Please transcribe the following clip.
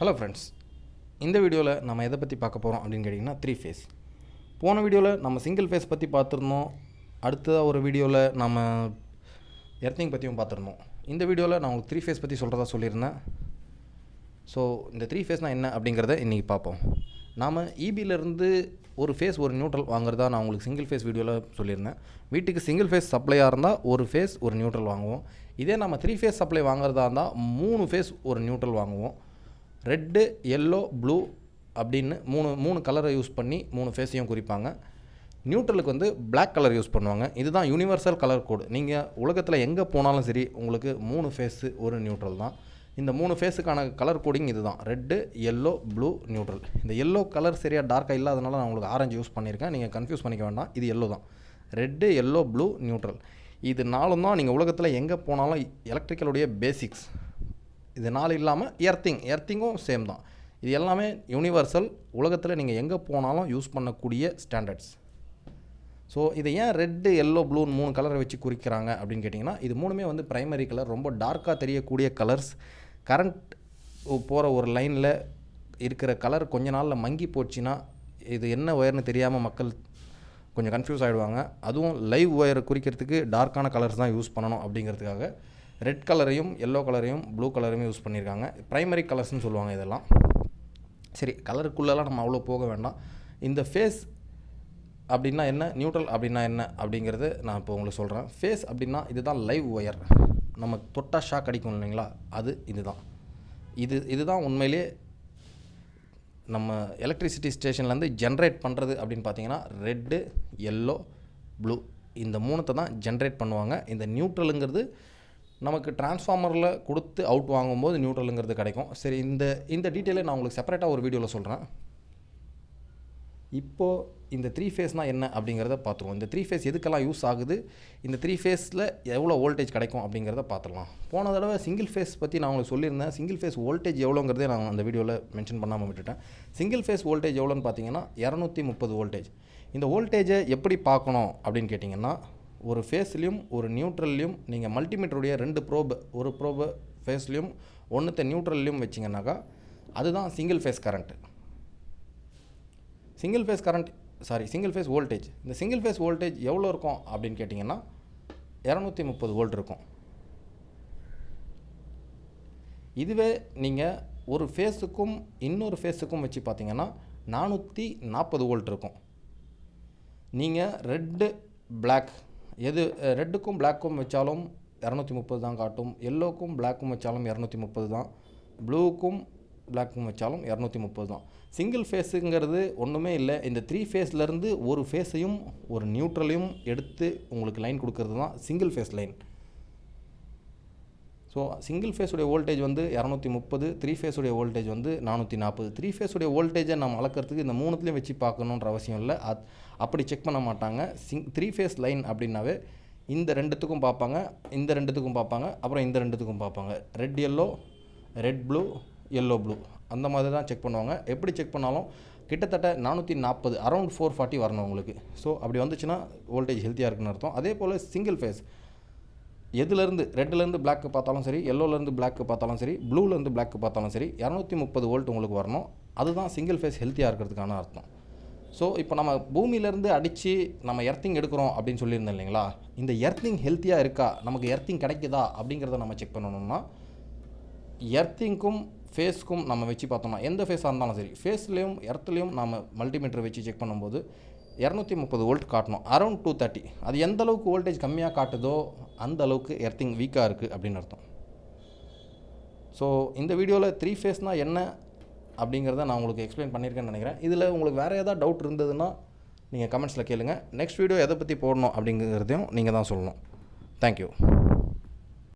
Hello friends இந்த வீடியோவில் நம்ம எதை பற்றி பார்க்க போகிறோம் அப்படின்னு கேட்டிங்கன்னா த்ரீ ஃபேஸ் போன வீடியோவில் நம்ம சிங்கிள் ஃபேஸ் பற்றி பார்த்துருந்தோம். அடுத்ததாக ஒரு வீடியோவில் நம்ம எர்த்திங் பற்றியும் பார்த்துருந்தோம். இந்த வீடியோவில் நான் உங்களுக்கு த்ரீ ஃபேஸ் பற்றி சொல்கிறதா சொல்லியிருந்தேன். ஸோ இந்த த்ரீ ஃபேஸ்னால் என்ன அப்படிங்கிறத இன்றைக்கி பார்ப்போம். நாம் இபியிலேருந்து ஒரு ஃபேஸ் ஒரு நியூட்ரல் வாங்குறதா நான் உங்களுக்கு சிங்கிள் ஃபேஸ் வீடியோவில் சொல்லியிருந்தேன். வீட்டுக்கு சிங்கிள் ஃபேஸ் சப்ளையாக இருந்தால் ஒரு ஃபேஸ் ஒரு நியூட்ரல் வாங்குவோம். இதே நம்ம த்ரீ ஃபேஸ் சப்ளை வாங்குறதா இருந்தால் மூணு ஃபேஸ் ஒரு நியூட்ரல் வாங்குவோம். ரெட்டு எல்லோ ப்ளூ அப்படின்னு மூணு மூணு கலரை யூஸ் பண்ணி மூணு ஃபேஸையும் குறிப்பாங்க. நியூட்ரலுக்கு வந்து பிளாக் கலர் யூஸ் பண்ணுவாங்க. இதுதான் யூனிவர்சல் கலர் கோடு நீங்கள் உலகத்தில் எங்கே போனாலும் சரி உங்களுக்கு மூணு ஃபேஸு ஒரு நியூட்ரல் தான். இந்த மூணு ஃபேஸுக்கான கலர் கோடிங் இதுதான். ரெட்டு எல்லோ ப்ளூ நியூட்ரல் இந்த எல்லோ கலர் சரியாக டார்க்காக இல்லாதனால நான் உங்களுக்கு ஆரஞ்சு யூஸ் பண்ணியிருக்கேன். நீங்கள் கன்ஃபியூஸ் பண்ணிக்க வேண்டாம். இது எல்லோ தான். ரெட்டு எல்லோ ப்ளூ நியூட்ரல் இது நாலும் தான் நீங்கள் உலகத்தில் எங்கே போனாலும் எலக்ட்ரிக்கலுடைய பேசிக்ஸ் இது நாலு இல்லாமல் எர்த்திங் எர்த்திங்கும் சேம் தான். இது எல்லாமே யூனிவர்சல் உலகத்தில் நீங்கள் எங்கே போனாலும் யூஸ் பண்ணக்கூடிய ஸ்டாண்டர்ட்ஸ் ஸோ இதை ஏன் ரெட்டு எல்லோ ப்ளூன்னு மூணு கலரை வச்சு குறிக்கிறாங்க அப்படின்னு கேட்டிங்கன்னா இது மூணுமே வந்து ப்ரைமரி கலர் ரொம்ப டார்க்காக தெரியக்கூடிய கலர்ஸ் கரண்ட் போகிற ஒரு லைனில் இருக்கிற கலர் கொஞ்ச நாளில் மங்கி போச்சுன்னா இது என்ன ஒயர்னு தெரியாமல் மக்கள் கொஞ்சம் கன்ஃபியூஸ் ஆகிடுவாங்க அதுவும் லைவ் ஒயரை குறிக்கிறதுக்கு டார்க்கான கலர்ஸ் தான் யூஸ் பண்ணணும் அப்படிங்கிறதுக்காக ரெட் கலரையும் எல்லோ கலரையும் ப்ளூ கலரையும் யூஸ் பண்ணியிருக்காங்க ப்ரைமரி கலர்ஸ்னு சொல்லுவாங்க இதெல்லாம். சரி கலருக்குள்ளெல்லாம் நம்ம அவ்வளோ போக வேண்டாம். இந்த ஃபேஸ் அப்படின்னா என்ன? நியூட்ரல் அப்படின்னா என்ன? அப்படிங்கிறது நான் இப்போ உங்களுக்கு சொல்கிறேன் ஃபேஸ் அப்படின்னா இதுதான் லைவ் ஒயர் நம்ம தொட்டா ஷாக் அடிக்கும் இல்லைங்களா? அது இதுதான். இது இதுதான் உண்மையிலே நம்ம எலக்ட்ரிசிட்டி ஸ்டேஷன்லேருந்து ஜென்ரேட் பண்ணுறது அப்படின்னு பார்த்தீங்கன்னா ரெட்டு எல்லோ ப்ளூ இந்த மூணுத்தை தான் ஜென்ரேட் பண்ணுவாங்க. இந்த நியூட்ரலுங்கிறது நமக்கு டிரான்ஸ்ஃபார்மரில் கொடுத்து அவுட் வாங்கும்போது நியூட்ரலுங்கிறது கிடைக்கும். சரி இந்த இந்த டீட்டெயிலை நான் உங்களுக்கு செப்பரேட்டாக ஒரு வீடியோவில் சொல்கிறேன் இப்போது இந்த த்ரீ ஃபேஸ்னால் என்ன அப்படிங்கிறத பார்த்துருவோம். இந்த த்ரீ ஃபேஸ் எதுக்கெல்லாம் யூஸ் ஆகுது? இந்த த்ரீ ஃபேஸில் எவ்வளோ வோல்டேஜ் கிடைக்கும் அப்படிங்கிறத பார்த்துடலாம். போன தடவை சிங்கிள் ஃபேஸ் பற்றி நான் உங்களுக்கு சொல்லியிருந்தேன். சிங்கிள் ஃபேஸ் வோல்டேஜ் எவ்வளோங்கிறதே நான் அந்த வீடியோவில் மென்ஷன் பண்ணாமல் விட்டுட்டேன். சிங்கிள் ஃபேஸ் வோல்டேஜ் எவ்வளோன்னு பார்த்தீங்கன்னா இரநூத்தி முப்பது வோல்டேஜ் இந்த வோல்டேஜை எப்படி பார்க்கணும் அப்படின்னு கேட்டிங்கன்னா ஒரு ஃபேஸ்லேயும் ஒரு நியூட்ரல்லையும் நீங்கள் மல்டிமீட்டருடைய ரெண்டு ப்ரோபு ஒரு ப்ரோபு ஃபேஸ்லேயும் ஒன்றுத்த நியூட்ரல்லையும் வச்சிங்கனாக்கா அதுதான் single phase current single phase current sorry single phase voltage இந்த சிங்கிள் ஃபேஸ் வோல்டேஜ் எவ்வளோ இருக்கும் அப்படின்னு கேட்டிங்கன்னா இரநூத்தி முப்பது வோல்ட் இருக்கும். இதுவே நீங்கள் ஒரு ஃபேஸுக்கும் இன்னொரு ஃபேஸுக்கும் வச்சு பார்த்தீங்கன்னா நானூற்றி நாற்பது வோல்ட் இருக்கும். நீங்கள் ரெட்டு பிளாக் எது ரெட்டுக்கும் பிளாக்கும் வச்சாலும் இரநூத்தி முப்பது தான் காட்டும். எல்லோக்கும் பிளாக்கும் வச்சாலும் இரநூத்தி முப்பது தான். ப்ளூக்கும் பிளாக்கும் வச்சாலும் இரநூத்தி முப்பது தான். சிங்கிள் ஃபேஸுங்கிறது ஒன்றுமே இல்லை. இந்த த்ரீ ஃபேஸ்லேருந்து ஒரு ஃபேஸையும் ஒரு நியூட்ரலையும் எடுத்து உங்களுக்கு லைன் கொடுக்கறது தான் single phase line so single ஃபேஸுடைய voltage வந்து இரநூத்தி முப்பது த்ரீ ஃபேஸுடைய வோல்டேஜ் வந்து நானூற்றி நாற்பது. த்ரீ ஃபேஸுடைய வோல்டேஜை நம்ம அளக்கிறதுக்கு இந்த மூணுத்துலேயும் வச்சு பார்க்கணுன்ற அவசியம் இல்லை. அத் அப்படி செக் பண்ண மாட்டாங்க. சிங் த்ரீ ஃபேஸ் லைன் அப்படின்னாவே இந்த ரெண்டுத்துக்கும் பார்ப்பாங்க இந்த ரெண்டுத்துக்கும் பார்ப்பாங்க அப்புறம் இந்த ரெண்டுத்துக்கும் பார்ப்பாங்க. Red yellow red blue yellow blue அந்த மாதிரி தான் செக் பண்ணுவாங்க. எப்படி செக் பண்ணாலும் கிட்டத்தட்ட நானூற்றி நாற்பது அரௌண்ட் ஃபோர் ஃபார்ட்டி வரணும் உங்களுக்கு. ஸோ அப்படி வந்துச்சுன்னா வோல்டேஜ் ஹெல்த்தியாக இருக்குன்னு அர்த்தம். அதே போல் சிங்கிள் ஃபேஸ் எதுலேருந்து ரெட்டிலேருந்து பிளாக்கு பார்த்தாலும் சரி எல்லோலேருந்து பிளாக்கு பார்த்தாலும் சரி ப்ளூலேருந்து பிளாக்கு பார்த்தாலும் சரி இரநூத்தி முப்பது வோல்ட் உங்களுக்கு வரணும். அதுதான் சிங்கிள் ஃபேஸ் ஹெல்த்தியாக இருக்கிறதுக்கான அர்த்தம். ஸோ இப்போ நம்ம பூமியிலேருந்து அடித்து நம்ம எர்த்திங் எடுக்கிறோம் அப்படின்னு சொல்லியிருந்தோம் இல்லைங்களா? இந்த எர்த்திங் ஹெல்த்தியாக இருக்கா? நமக்கு எர்த்திங் கிடைக்குதா? அப்படிங்கிறத நம்ம செக் பண்ணணும்னா எர்த்திங்க்கும் ஃபேஸ்க்கும் நம்ம வச்சு பார்த்தோம்னா எந்த ஃபேஸாக இருந்தாலும் சரி ஃபேஸ்லேயும் எர்த்துலேயும் நம்ம மல்டிமீட்டர் வச்சு செக் பண்ணும்போது இரநூத்தி முப்பது வோல்ட் காட்டணும். அரௌண்ட் டூ தேர்ட்டி அது எந்த அளவுக்கு வோல்டேஜ் கம்மியாக காட்டுதோ அந்த அளவுக்கு எர்த்திங் வீக்காக இருக்குது அப்படின்னு அர்த்தம். ஸோ இந்த வீடியோவில் த்ரீ ஃபேஸ்னால் என்ன அப்படிங்கிறத நான் உங்களுக்கு எக்ஸ்பிளைன் பண்ணியிருக்கேன்னு நினைக்கிறேன். இதில் உங்களுக்கு வேறு ஏதாவது டவுட் இருந்ததுன்னா நீங்கள் கமெண்ட்ஸில் கேளுங்கள் நெக்ஸ்ட் வீடியோ எதை பற்றி போடணும் அப்படிங்கிறதையும் நீங்கள் தான் சொல்லணும். தேங்க்யூ